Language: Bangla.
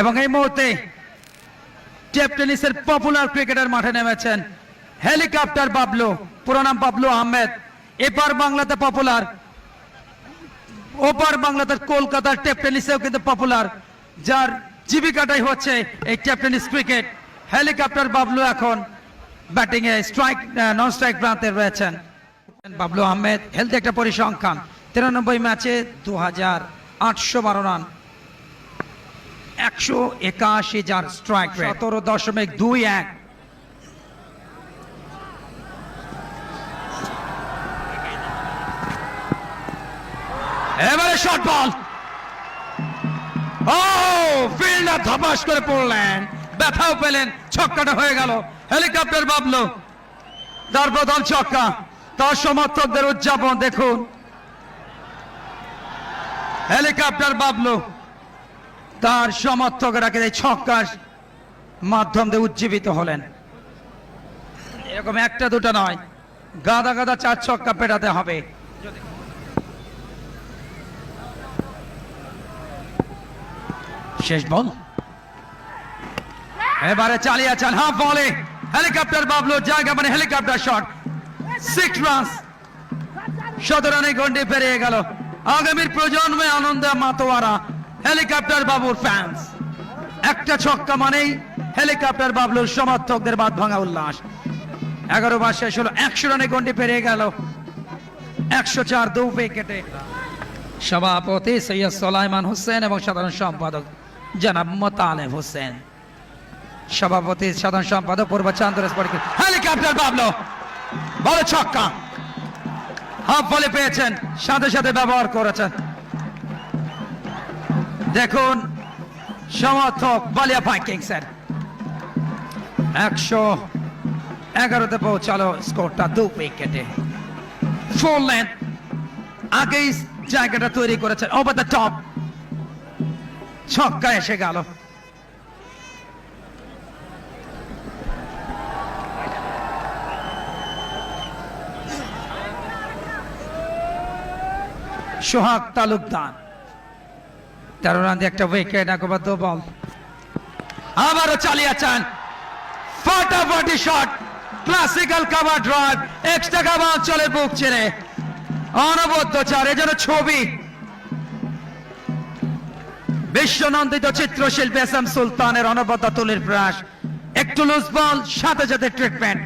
এবং এই মুহূর্তে টেপ টেনিসের পপুলার ক্রিকেটার মাঠে নেমেছেন হেলিকপ্টার বাবলু, পুরো নাম বাবলু আহমেদ। এপার বাংলাতে পপুলার ওপার বাংলাতে কলকাতার টেপ টেনিসেও কিন্তু পপুলার যার জীবিকাটাই হচ্ছে এই tape tennis cricket helicopter Bablu এখন ব্যাটিং এ স্ট্রাইক নন স্ট্রাইক প্রান্তে রয়েছেন। বাবলু আহমেদ হেলথ একটা পরিসংখ্যান, তিরানব্বই ম্যাচে দু হাজার আটশো বারো রান একশো একাশি যার স্ট্রাইক সতেরো দশমিক দুই এক। এবারে শর্ট বল ও ফিল্ডার ধপাস করে পড়লেন। ব্যথাও পেলেন ছক্কাটা হয়ে গেল। হেলিকপ্টার বাবলো। তার প্রথম ছক্কা। তার সমর্থকদের উদযাপন দেখুন। হেলিকপ্টার বাবলো। তার সমর্থকরা এই ছক্কার মাধ্যম দিয়ে উজ্জীবিত হলেন। এরকম একটা দুটো নয়। গাদা গাদা চার ছক্কা পেটাতে হবে। শেষ বল। এবারে চালিয়ে চান হাফ বলে। হেলিকপ্টার বাবলু, জায়গা মানে হেলিকপ্টার শট। সিক্স রান শত রানে গন্ডি পেরিয়ে গেল। আগামীর প্রজন্মে আনন্দে মাতোয়ারা। হেলিকপ্টার বাবুর ফ্যান্স একটা ছক্কা মানেই হেলিকপ্টার বাবলুর সমর্থকদের বাদ ভাঙা উল্লাস। এগারো বার শেষ হলো, একশো রানে গন্ডি পেরিয়ে গেল। একশো চার দু উইকেটে সভাপতি সৈয়দ সোলাইমান হোসেন এবং সাধারণ সম্পাদক জনাব মোতালেব হোসেন। সভাপতি, সাধারণ সম্পাদক পূর্ব চান্দর হেলিকপ্টার বাবলো, বড় ছক্কা। হাফ বলে পেয়েছেন, সাথে সাথে ব্যবহার করেছেন। দেখুন, সমর্থক বালিয়া ভাইকিংসের একশো এগারোতে পৌঁছালো স্কোরটা দু উইকেটে। ফোর লেন আগেই জায়গাটা তৈরি করেছেন ওভার দ্য টপ ছক্কা এসে গেল। সোহাগ তালুকদার। তেরো রান দিয়ে একটা উইকেট একবার দু বল আবারও চালিয়েছেন। ফাটাফাটি shot classical cover drive extra cover অঞ্চলের বুক ছেড়ে। অনবদ্য চার, এ যেন ছবি। বিশ্বনন্দিত চিত্রশিল্পী এস এম সুলতানের অনবদ্য তুলির প্রয়াস। একটু লুজ বল সাথে সাথে ট্রিটমেন্ট